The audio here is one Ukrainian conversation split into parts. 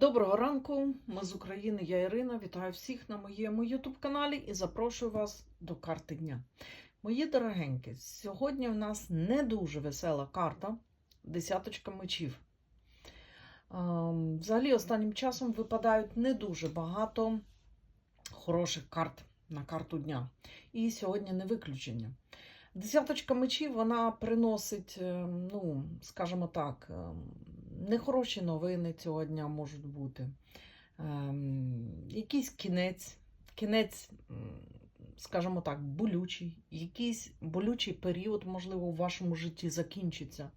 Доброго ранку, ми з України, я Ірина. Вітаю всіх на моєму YouTube каналі і запрошую вас до карти дня. Мої дорогенькі, сьогодні в нас не дуже весела карта десяточка мечів. Ем, Взагалі, останнім часом випадають не дуже багато хороших карт на карту дня. І сьогодні не виключення. Десяточка мечів вона приносить, ем, ну, скажімо так, ем, нехороші новини цього дня можуть бути. Ем, якийсь кінець, кінець, скажімо так, болючий, якийсь болючий період, можливо, в вашому житті закінчиться.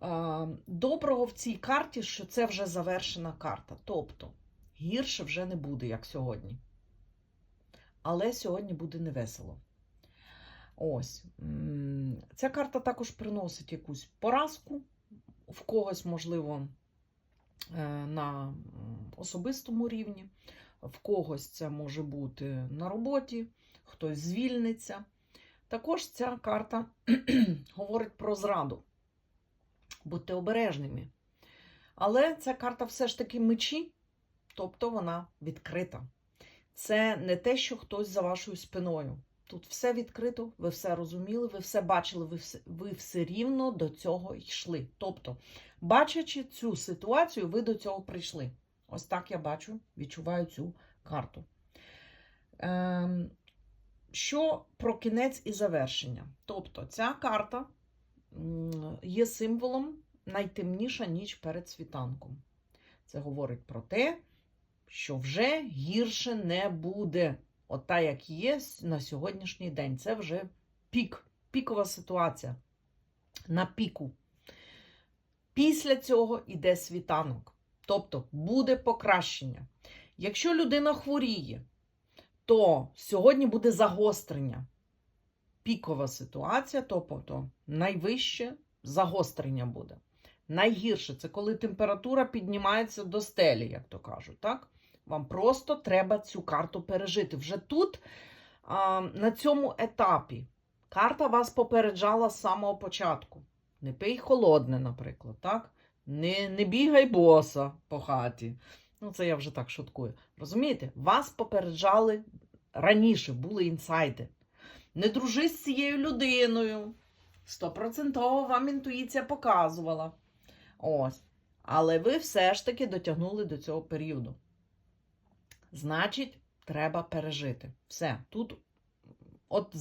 Ем, Доброго в цій карті, що це вже завершена карта. Тобто гірше вже не буде, як сьогодні. Але сьогодні буде невесело. Ось. Ця карта також приносить якусь поразку, в когось, можливо, е, на особистому рівні, в когось це може бути на роботі, хтось звільниться. Також ця карта говорить про зраду. Будьте обережними. Але ця карта все ж таки мечі, тобто вона відкрита. Це не те, що хтось за вашою спиною. Тут все відкрито, ви все розуміли, ви все бачили, ви все, ви все рівно до цього йшли. Тобто, бачачи цю ситуацію, ви до цього прийшли. Ось так я бачу, відчуваю цю карту. Ем, що про кінець і завершення? Тобто, ця карта є символом найтемніша ніч перед світанком. Це говорить про те, що вже гірше не буде. От та, як є на сьогоднішній день. Це вже пік, пікова ситуація. На піку. Після цього йде світанок. Тобто буде покращення. Якщо людина хворіє, то сьогодні буде загострення. Пікова ситуація, тобто найвище загострення буде. Найгірше це коли температура піднімається до стелі, як то кажуть. так? Вам просто треба цю карту пережити. Вже тут, на цьому етапі, карта вас попереджала з самого початку. Не пий холодне, наприклад, так? Не, не бігай боса по хаті. Ну, це я вже так шуткую. Розумієте? Вас попереджали раніше, були інсайди. Не дружи з цією людиною. Стопроцентово вам інтуїція показувала. Ось. Але ви все ж таки дотягнули до цього періоду. Значить, треба пережити. Все. Тут, от,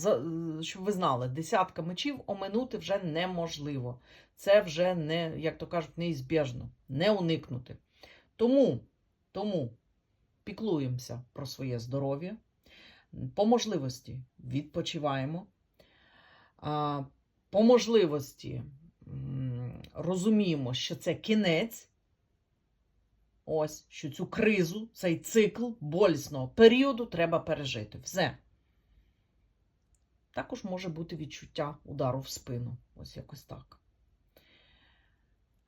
щоб ви знали, десятка мечів оминути вже неможливо. Це вже не, як то кажуть, неізбіжно, не уникнути. Тому, тому піклуємося про своє здоров'я. По можливості відпочиваємо. По можливості розуміємо, що це кінець. Ось, що цю кризу, цей цикл болісного періоду треба пережити. Все. Також може бути відчуття удару в спину. Ось якось так.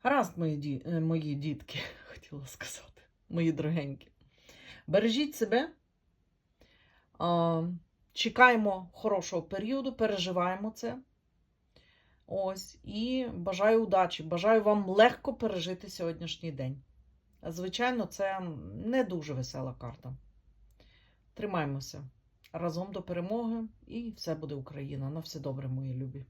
Гаразд, мої, ді... е, мої дітки, хотіла сказати, мої дорогенькі. Бережіть себе. Чекаємо хорошого періоду, переживаємо це. Ось, і бажаю удачі. Бажаю вам легко пережити сьогоднішній день. Звичайно, це не дуже весела карта. Тримаємося разом до перемоги, і все буде Україна. На все добре, мої любі.